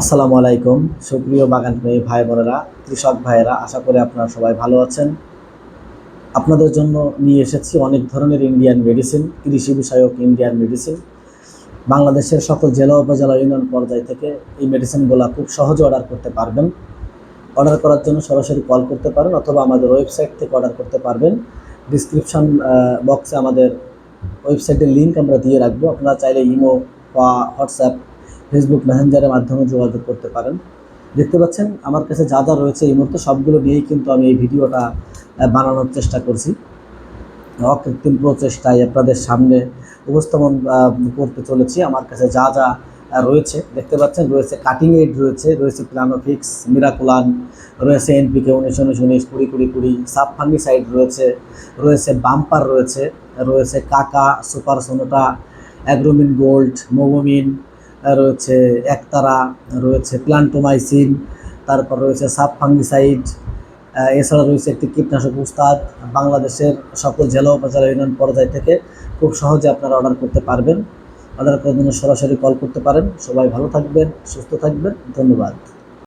আসসালামু আলাইকুম। সুপ্রিয় বাগান প্রেমী ভাই বোনেরা কৃষক ভাইয়েরা, আশা করি আপনারা সবাই ভালো আছেন। আপনাদের জন্য নিয়ে এসেছি অনেক ধরনের ইন্ডিয়ান মেডিসিন কৃষি বিষয়ক ইন্ডিয়ান মেডিসিন বাংলাদেশের সকল জেলা, উপজেলা, ইউনিয়ন পর্যায় থেকে এই মেডিসিনগুলো খুব সহজে অর্ডার করতে পারবেন। অর্ডার করার জন্য সরাসরি কল করতে পারেন অথবা আমাদের ওয়েবসাইট থেকে অর্ডার করতে পারবেন। ডিসক্রিপশন বক্সে আমাদের ওয়েবসাইটের লিঙ্ক আমরা দিয়ে রাখব। আপনারা চাইলে ইমো বা হোয়াটসঅ্যাপ ফেসবুক মেসেঞ্জারের মাধ্যমে যোগাযোগ করতে পারেন। দেখতে পাচ্ছেন, আমার কাছে যা যা রয়েছে এই মুহূর্তে সবগুলো নিয়েই কিন্তু আমি এই ভিডিওটা বানানোর চেষ্টা করছি। অকৃত্রিম প্রচেষ্টায় আপনাদের সামনে উপস্থাপন করতে চলেছি। আমার কাছে যা যা রয়েছে, দেখতে পাচ্ছেন, রয়েছে কাটিং এইড রয়েছে রয়েছে প্লানোফিক্স মিরাকুলান রয়েছে এনপিকে উনিশ উনিশ উনিশ, কুড়ি কুড়ি কুড়ি সাব ফাঙ্গিসাইড রয়েছে রয়েছে বাম্পার রয়েছে রয়েছে কাকা সুপার সোনোটা অ্যাগ্রোমিন গোল্ড মোবোমিন রয়েছে একতারা, রয়েছে প্লান্টোমাইসিন, তারপর রয়েছে সাবফাঙ্গিসাইড এছাড়া রয়েছে একটি কীটনাশক উস্তাদ, বাংলাদেশের সকল জেলা উপজেলা ইউনিয়ন পর্যায় থেকে খুব সহজে আপনারা অর্ডার করতে পারবেন। অর্ডার করার জন্য সরাসরি কল করতে পারেন। সবাই ভালো থাকবেন, সুস্থ থাকবেন। ধন্যবাদ।